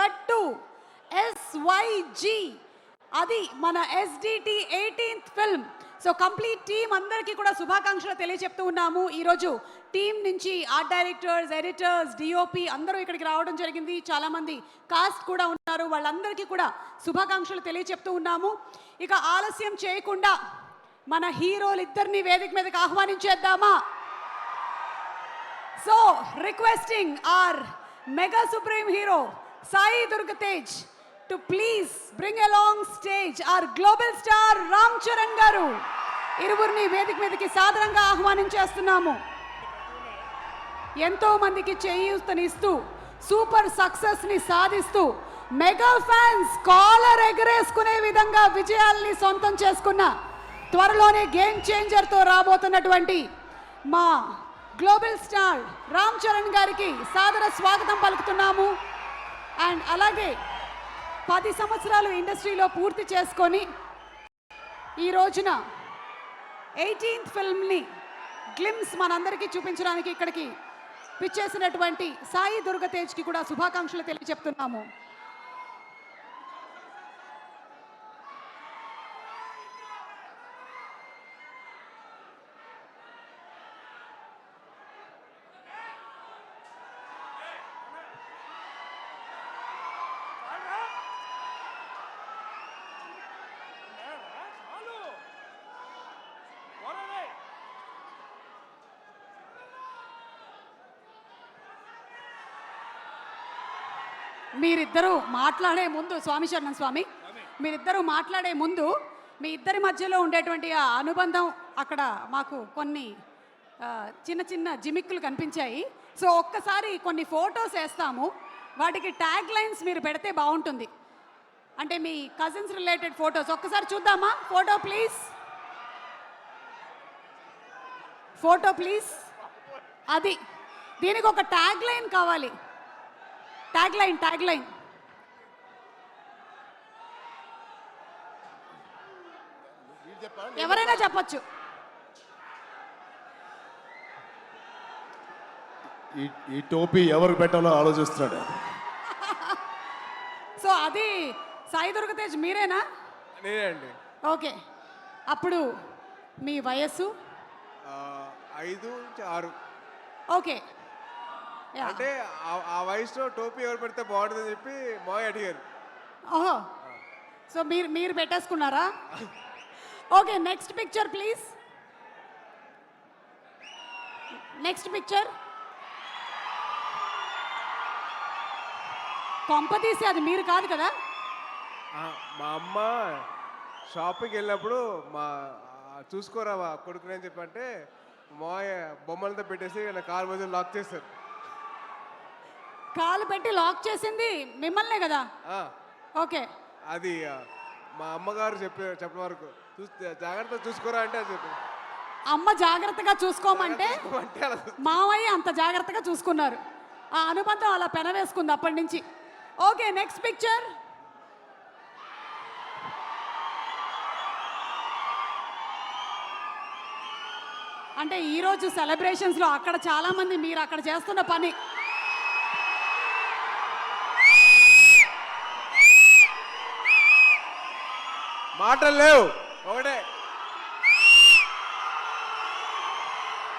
గట్టు. ఎస్వైజి అది మన SDT eighteenth film so complete team అందరికీ కూడా శుభాకాంక్షలు తెలియజెప్తూ ఉన్నాము. ఈరోజు టీం నుంచి ఆర్ట్ డైరెక్టర్స్ ఎడిటర్స్ డిఓపి అందరూ ఇక్కడికి రావడం జరిగింది. చాలామంది కాస్ట్ కూడా ఉన్నారు. వాళ్ళందరికీ కూడా శుభాకాంక్షలు తెలియజెప్తూ ఉన్నాము. ఇక ఆలస్యం చేయకుండా మన హీరోలు ఇద్దరిని వేదిక మీదకి ఆహ్వానించేద్దామా? So requesting our mega supreme hero Sai Durga Tej to please bring along stage our global star Ram Charan garu. ఇరువురిని వేదిక మీదకి సాదరంగా ఆహ్వానించేస్తున్నాము ఎంతో మందికి చేయూతనిస్తూ సూపర్ సక్సెస్ని సాధిస్తూ మెగా ఫ్యాన్స్ కాలర్ ఎగరేసుకునే విధంగా విజయాల్ని సొంతం చేసుకున్న త్వరలోనే గేమ్ చేంజర్తో రాబోతున్నటువంటి మా గ్లోబల్ స్టార్ రామ్ చరణ్ గారికి సాదర స్వాగతం పలుకుతున్నాము. అండ్ అలాగే పది సంవత్సరాలు ఇండస్ట్రీలో పూర్తి చేసుకొని ఈ రోజున ఎయిటీన్త్ ఫిల్మ్ని గ్లిమ్స్ మనందరికీ చూపించడానికి ఇక్కడికి పిచ్చేసినటువంటి సాయి దుర్గతేజ్కి కూడా శుభాకాంక్షలు తెలియజెప్తున్నాము. మీరిద్దరూ మాట్లాడే ముందు స్వామి శరణం స్వామి. మీరిద్దరూ మాట్లాడే ముందు మీ ఇద్దరి మధ్యలో ఉండేటువంటి ఆ అనుబంధం అక్కడ మాకు కొన్ని చిన్న చిన్న జిమిక్కులు కనిపించాయి. సో ఒక్కసారి కొన్ని ఫొటోస్ వేస్తాము. వాటికి ట్యాగ్ లైన్స్ మీరు పెడితే బాగుంటుంది. అంటే మీ కజిన్స్ రిలేటెడ్ ఫొటోస్. ఒక్కసారి చూద్దామా? Photo please. Photo please. అది. దీనికి ఒక ట్యాగ్ లైన్ కావాలి. ట్యాగ్ లైన్ ట్యాగ్ లైన్ ఎవరైనా చెప్పొచ్చు. ఈ ఈ టోపీ ఎవరికి పెట్టాలో ఆలోచిస్తున్నాడు. సో అది సాయి దుర్గ తేజ్ మీరేనా? నేనే అండి. ఓకే. అప్పుడు మీ వయస్సు? ఐదు నుంచి ఆరు. ఓకే. అంటే ఆ- వయసులో టోపీ ఎవరు పెడితే బాగుంటుందని చెప్పి మాయ అడిగారు. ఓహో. సో మీరు మీరు పెట్టేసుకున్నారా? Okay next picture please next picture కొంప తీసి అది మీరు కాదు కదా? మా అమ్మ షాపింగ్కి వెళ్ళినప్పుడు మా చూసుకోరా మా కొడుకుని అని చెప్పంటే మాయ బొమ్మలతో పెట్టేసి నా కార్ మధ్య లాక్ చేస్తారు కాలు పెట్టి లాక్ చేసింది మిమ్మల్నే కదా? ఓకే. అది మా అమ్మగారు చెప్పే చెప్పిన వరకు. చూస్ జాగ్రత్తగా చూసుకోరా అంటే చెప్పి అమ్మ జాగ్రత్తగా చూసుకోమంటే మావయ్య అంత జాగ్రత్తగా చూసుకున్నారు. ఆ అనుబంధం అలా పెనవేసుకుంది అప్పటి నుంచి. Okay next picture. అంటే ఈరోజు సెలబ్రేషన్స్లో అక్కడ చాలామంది మీరు అక్కడ చేస్తున్న పని. మాటలు లేవు. ఒకటే.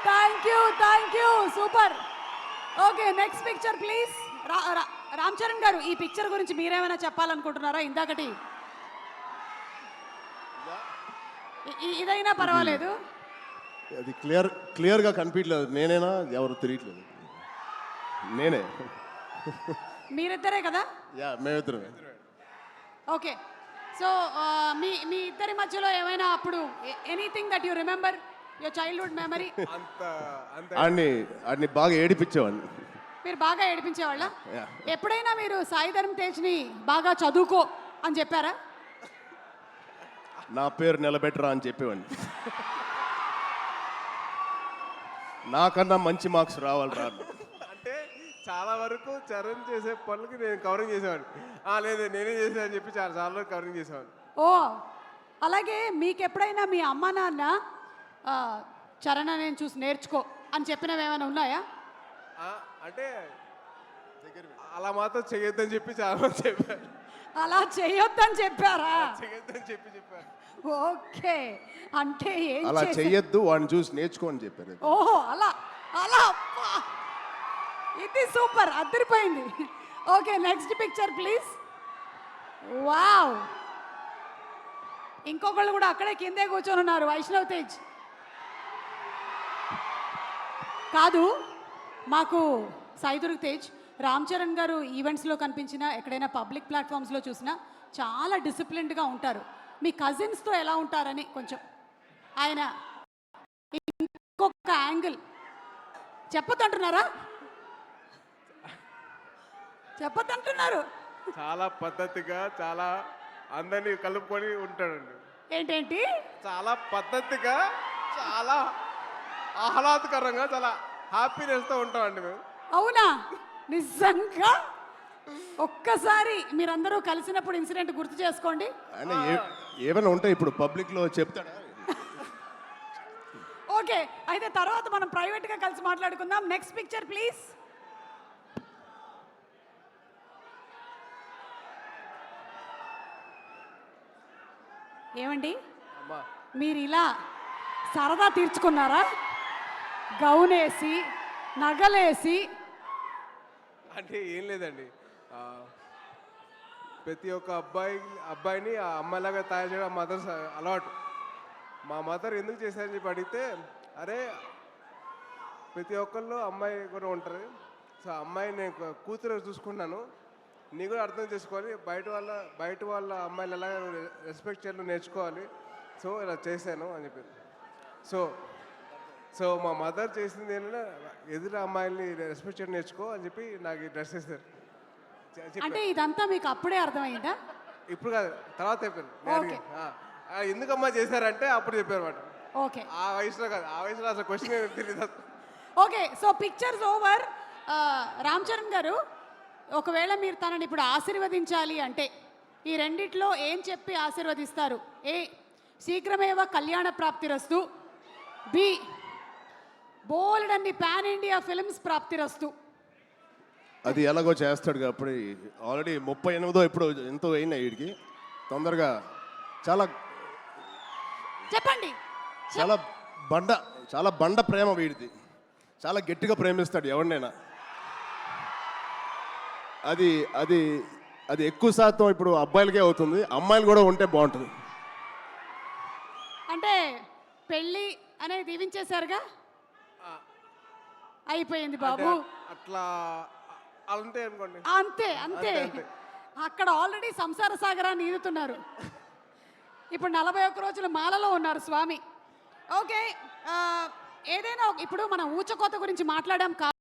Thank you thank you super okay next picture please Ram Charan garu ఈ పిక్చర్ గురించి మీరేమైనా చెప్పాలనుకుంటున్నారా? ఇందాకటి. ఇదైనా పర్వాలేదు? అది క్లియర్ క్లియర్గా కనిపించలేదు. నేనేనా? ఎవరు తెలియట్లేదు. నేనే. మీరిద్దరే కదా? యా మేమిద్దరమే. ఓకే సో మీ మీ ఇద్దరి మధ్యలో ఏమైనా అప్పుడు anything that you remember your childhood memory ఆడిని ఆడిని బాగా ఏడిపించేవాడిని. మీరు బాగా ఏడిపించేవాళ్ళ. ఎప్పుడైనా మీరు సాయి ధర్మ తేజ్ని బాగా చదువుకో అని చెప్పారా? నా పేరు నిలబెట్టరా అని చెప్పేవాడిని. నాకన్నా మంచి మార్క్స్ రావాలి రా అన్నాడు. అంటే చాలా వరకు చరణ్ చేసే పనులకి నేను కవరింగ్ చేసేవాడిని. ఆ లేదు నేనే చేసా అని చెప్పి చాలా చాలా వరకు కవరింగ్ చేసేవాడిని. ఓ అలాగే మీకు ఎప్పుడైనా మీ అమ్మ నాన్న ఆ, చరణ నేను చూసి నేర్చుకో అని చెప్పినవి ఏమైనా ఉన్నాయా? ఆ, అంటే అలా మాత్రం చేయొద్దని చెప్పి చాలా మంది చెప్పారు. అలా చేయొద్దని చెప్పారా? చేయొద్దని చెప్పి చెప్పారు. ఓకే అంటే ఏం అలా చేసే- చెయ్యొద్దు వాడిని చూసి నేర్చుకో అని చెప్పారు. ఓహో అలా అలా. ఇది సూపర్ అద్దరిపోయింది. Okay next picture please wow ఇంకొకళ్ళు కూడా అక్కడే కిందే కూర్చొని ఉన్నారు వైష్ణవ్ తేజ్. కాదు మాకు సాయిదుర్గ్ తేజ్ రామ్ చరణ్ గారు ఈవెంట్స్లో కనిపించినా ఎక్కడైనా పబ్లిక్ ప్లాట్ఫామ్స్లో చూసినా చాలా డిసిప్లిన్డ్గా ఉంటారు. మీ కజిన్స్తో ఎలా ఉంటారని కొంచెం. ఆయన ఇంకొక యాంగిల్ చెప్పొద్దంటున్నారా? చెప్పొద్దంటున్నారు చాలా పద్ధతిగా చాలా అందరినీ కలుపుకొని ఉంటాడండి. ఏంటేంటి? చాలా పద్ధతిగా చాలా ఆహ్లాదకరంగా చాలా హ్యాపీనెస్తో ఉంటామండి మేము. అవునా? నిజంగా? ఒక్కసారి మీరందరూ కలిసినప్పుడు ఇన్సిడెంట్ గుర్తు చేసుకోండి. ఆయన ఏ- ఏమైనా ఉంటే ఇప్పుడు పబ్లిక్లో చెప్తాడా? ఓకే అయితే తర్వాత మనం ప్రైవేట్గా కలిసి మాట్లాడుకుందాం. నెక్స్ట్ పిక్చర్ ప్లీజ్ ఏమండి? మీరు ఇలా సరదా తీర్చుకున్నారా? గౌనేసి నగలేసి. అంటే ఏం లేదండి. ప్రతి ఒక్క అబ్బాయి అబ్బాయిని ఆ అమ్మాయిలాగా తయారు చేయడం మదర్ అలవాటు. మా మదర్ ఎందుకు చేశారని చెప్పి అడిగితే అరే ప్రతి ఒక్కళ్ళు అమ్మాయి కూడా ఉంటారు సో అమ్మాయి నేను కూతురు చూసుకున్నాను నీ కూడా అర్థం చేసుకోవాలి. బయట వాళ్ళ బయట వాళ్ళ అమ్మాయిలు ఎలా రెస్పెక్ట్ చేయాలో నేర్చుకోవాలి. సో ఇలా చేశాను అని చెప్పి. సో సో మా మదర్ చేసింది ఏంటంటే ఎదురు అమ్మాయిల్ని రెస్పెక్ట్ చేయడం నేర్చుకో అని చెప్పి నాకు ఈ డ్రెస్ చేశారు చెప్పారు. అంటే ఇదంతా మీకు అప్పుడే అర్థమైందా? ఇప్పుడు కాదు తర్వాత చెప్పారు నేను ఓకే. అడిగాను. ఆ, ఆ, ఎందుకు అమ్మా చేశారంటే అప్పుడు చెప్పారు అన్నమాట ఓకే. ఆ వయసులో కాదు ఆ వయసులో అసలు క్వశ్చన్ తెలియదు okay so pictures over Ram Charan garu ఒకవేళ మీరు తనని ఇప్పుడు ఆశీర్వదించాలి అంటే ఈ రెండిట్లో ఏం చెప్పి ఆశీర్వదిస్తారు? ఏ శీఘ్రమేవ కళ్యాణ ప్రాప్తిరస్తు. బి బోల్డ్ అన్ని పాన్ ఇండియా ఫిల్మ్స్ ప్రాప్తిరస్తు. అది ఎలాగో చేస్తాడు అప్పుడు ఆల్రెడీ ముప్పై ఎనిమిదో ఇప్పుడు ఎంతో అయినాయి వీడికి. తొందరగా చాలా చెప్పండి. చాలా బండ చాలా బండ ప్రేమ వీడిది. చాలా గట్టిగా ప్రేమిస్తాడు ఎవరినైనా. అది అది అది ఎక్కువ శాతం ఇప్పుడు అబ్బాయిలకే అవుతుంది. అమ్మాయిలు కూడా ఉంటే బాగుంటుంది. అంటే పెళ్ళి అనేది దీవించేశారుగా? అయిపోయింది బాబు. అట్లా అనుకోండి. అంతే అంతే. అంతే. అక్కడ ఆల్రెడీ సంసార సాగరాన్ని ఈదుతున్నారు. ఇప్పుడు నలభై ఒక్క రోజులు మాలలో ఉన్నారు స్వామి. ఓకే ఏదైనా ఇప్పుడు మనం ఊచకోత గురించి మాట్లాడాం కా